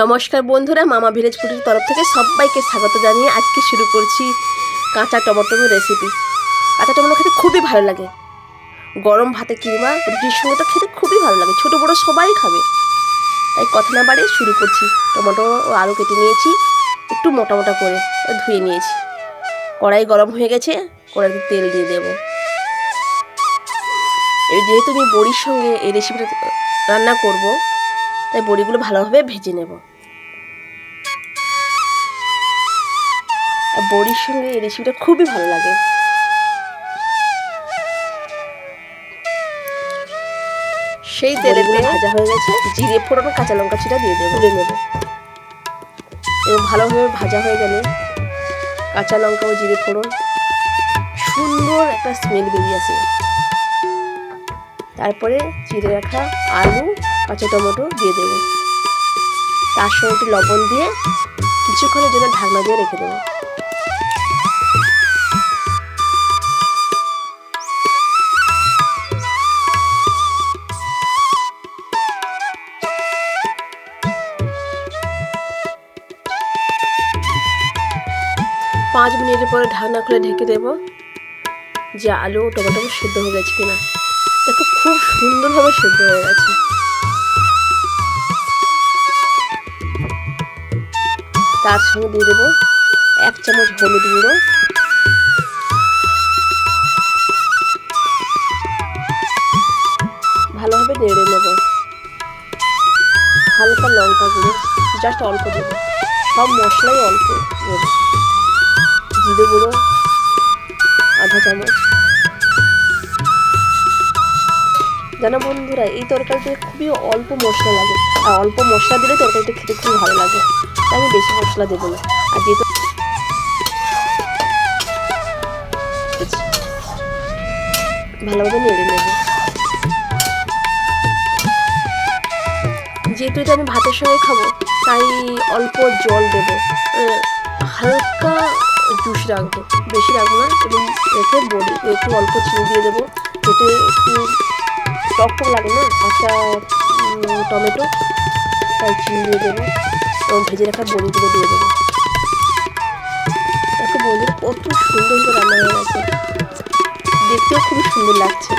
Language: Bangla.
নমস্কার বন্ধুরা, মামা ভিলেজ ফুডের তরফ থেকে সবাইকে স্বাগত জানিয়ে আজকে শুরু করছি কাঁচা টমেটোর রেসিপি কাঁচা টমেটো খেতে খুবই ভালো লাগে। গরম ভাতে কিংবা রুটির সঙ্গে তো খেতে খুবই ভালো লাগে। ছোটো বড়ো সবাই খাবে। তাই কথা না বাড়িয়ে শুরু করছি। টমেটো ও আলু কেটে নিয়েছি, একটু মোটা মোটা করে ধুয়ে নিয়েছি। কড়াই গরম হয়ে গেছে, কড়াইতে তেল দিয়ে দেবো। যেহেতু আমি বড়ির সঙ্গে এই রেসিপিটা রান্না করব তাই বড়িগুলো ভালোভাবে ভেজে নেব। আর বড়ির সঙ্গে এই রেসিপিটা খুবই ভালো লাগে। সেই তেলেতে ভাজা হয়ে গেছে। জিরে ফোড়ন কাঁচা লঙ্কা ছিটা দিয়ে দেবো। তুলে নেব। এবং ভালোভাবে ভাজা হয়ে গেলে কাঁচা লঙ্কা ও জিরে ফোড়ন সুন্দর একটা স্মেল বেরিয়ে আসে। তারপরে চিড়ে রাখা আলু, কাঁচা টমেটো দিয়ে দেবো। তার সঙ্গে একটু লবণ দিয়ে কিছুক্ষণের জন্য ঢাকনা দিয়ে রেখে দেবো। পাঁচ মিনিটের পরে ঢাকনা খুলে ঢেকে দেবো যে আলু টমেটো সেদ্ধ হয়ে গেছে কিনা। দেখো, খুব সুন্দরভাবে সেদ্ধ হয়ে গেছে। তার সঙ্গে দিয়ে দেবো এক চামচ হলুদ গুঁড়ো। ভালোভাবে নেড়ে নেব। হালকা লঙ্কা গুঁড়ো জাস্ট অল্প দেবো। সব মশলাই অল্প দেবো। জিরে গুঁড়ো, আধা চামচ। জানো বন্ধুরা, এই তরকারিতে খুবই অল্প মশলা লাগে। আর অল্প মশলা দিলে তরকারিটা খেতে খুবই ভালো লাগে। তাই আমি বেশি মশলা দেবো না। আর যেহেতু ভালোভাবে নেড়ে নেব। যেহেতু এটা আমি ভাতের সঙ্গে খাব, তাই অল্প জল দেবো। হালকা জুস রাখব। বেশি রাখব না, এবং রেখে বড়ি, একটু অল্প চিনি দিয়ে দেবো। যাতে একটু টক টক লাগে না কাঁচা টমেটো তাই চিনি দিয়ে দেবো। এবং ভেজে রাখা বড়িগুলো দিয়ে দেবো। দেখো বড়ি কত সুন্দর করে রান্না হয়ে গেছে। দেখতেও খুবই সুন্দর লাগছে।